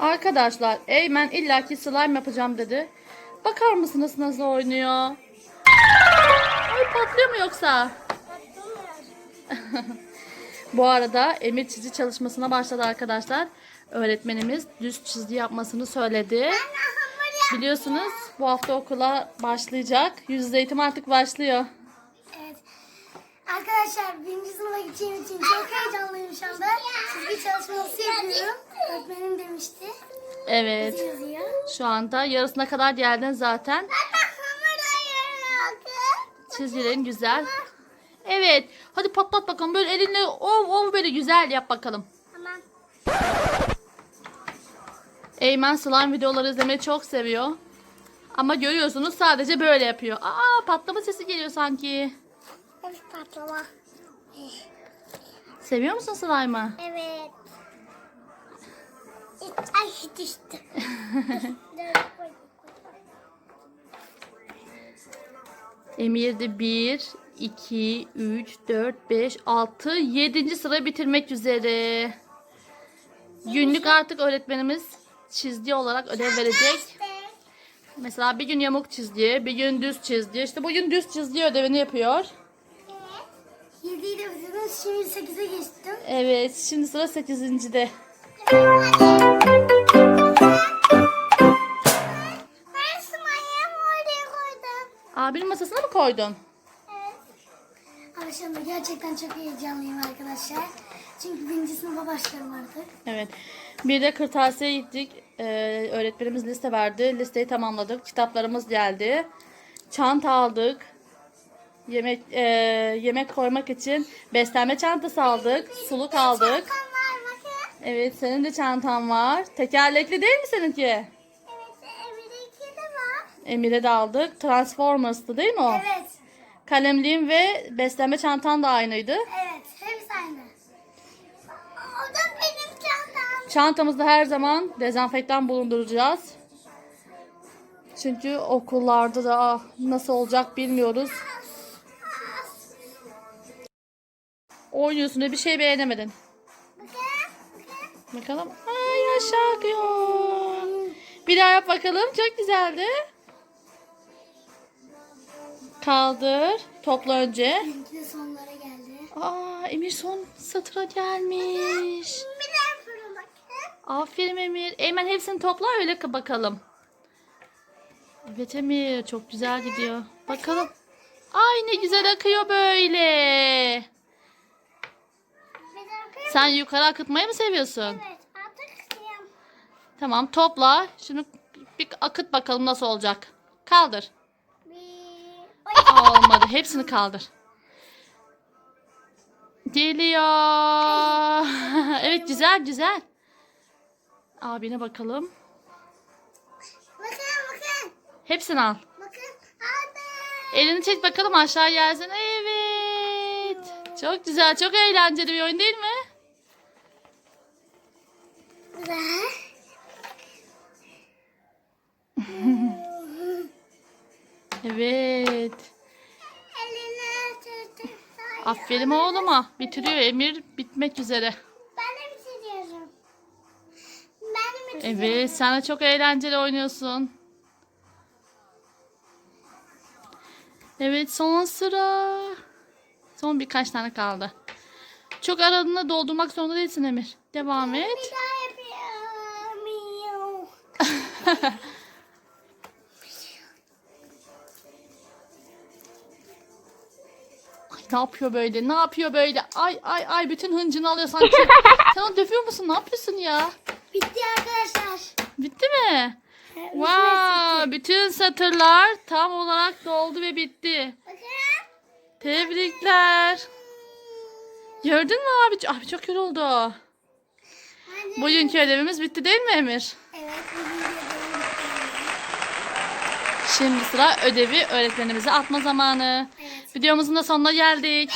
Arkadaşlar Eymen illaki slime yapacağım dedi. Bakar mısınız nasıl oynuyor? Ay patlıyor mu yoksa? Bu arada Emir çizgi çalışmasına başladı arkadaşlar. Öğretmenimiz düz çizgi yapmasını söyledi. Biliyorsunuz bu hafta okula başlayacak. Yüz eğitim artık başlıyor. Arkadaşlar birinci sınıfa gideceğim için çok heyecanlıyım şu anda. Çizgi çalışması yapıyorum. Öğretmenim demişti. Evet. Şu anda yarısına kadar geldin zaten. Çizgilerin güzel. Evet. Hadi patlat bakalım. Böyle elinle ov ov böyle güzel yap bakalım. Tamam. Eymen slime videoları izlemeyi çok seviyor. Ama görüyorsunuz sadece böyle yapıyor. Aa patlama sesi geliyor sanki. Patlama. Seviyor musun slime'ı? Evet. Ay düştü. Emir de 1, 2, 3, 4, 5, 6, 7. sıra bitirmek üzere. Günlük artık öğretmenimiz çizgi olarak ödev verecek. Mesela bir gün yamuk çizgi, bir gün düz çizgi. İşte bugün düz çizgi ödevini yapıyor. Yediyi de bitirdim. Şimdi sekize geçtim. Evet, şimdi sıra 8.de. Ben sımayı oraya koydum. Abinin masasına mı koydun? Şu anda gerçekten çok heyecanlıyım arkadaşlar. Çünkü birinci sınıfa başlıyorum artık. Evet. Bir de kırtasiye gittik. Ee, öğretmenimiz liste verdi. Listeyi tamamladık. Kitaplarımız geldi. Çanta aldık. Yemek e, yemek koymak için beslenme çantası aldık. Suluk aldık. Evet, senin de çantan var. Tekerlekli değil mi seninki? Emir'e de aldık. Transformers'tı değil mi o? Evet. Kalemliğim ve beslenme çantan da aynıydı. Evet, hepsi aynı. O da benim çantam. Çantamızda her zaman dezenfektan bulunduracağız. Çünkü okullarda da nasıl olacak bilmiyoruz. Oynuyorsun ve bir şey beğenemedin. Bakalım. Ay aşağı akıyor. Bir daha yap bakalım. Çok güzeldi. Kaldır. Topla önce. Benimki sonlara geldi. Aa Emir son satıra gelmiş. Aferin Emir. Eymen hepsini topla öyle ka- bakalım. Evet Emir çok güzel gidiyor. Bakalım. Ay ne güzel akıyor böyle. Sen yukarı akıtmayı mı seviyorsun? Evet, artık. Tamam topla. Şunu bir akıt bakalım nasıl olacak. Kaldır. Bir... Olmadı. Hepsini kaldır. Geliyor. evet güzel güzel. Abine bakalım. Bakın, bakın. Hepsini al. Bakın. Aldım. Elini çek bakalım aşağı yersin. Evet. Çok güzel. Çok eğlenceli bir oyun değil mi? Güzel. Evet. Aferin oğluma. Bitiriyor Emir. Bitmek üzere. Ben de bitiriyorum. Ben de bitiriyorum. Evet. Sen de çok eğlenceli oynuyorsun. Evet. Son sıra. Son birkaç tane kaldı. Çok aradığında doldurmak zorunda değilsin Emir. Devam et. Bir daha yapıyorum. Miyav. Ay, ne yapıyor böyle? Ne yapıyor böyle? Ay ay ay bütün hıncını alıyor sanki. Sen onu dövüyor musun? Ne yapıyorsun ya? Bitti arkadaşlar. Bitti mi? Wow, bütün satırlar tam olarak doldu ve bitti. Tebrikler. Gördün mü abi? Abi çok yoruldu. Bugünkü ödevimiz bitti değil mi Emir? Evet. Şimdi sıra ödevi öğretmenimize atma zamanı. Evet. Videomuzun da sonuna geldik.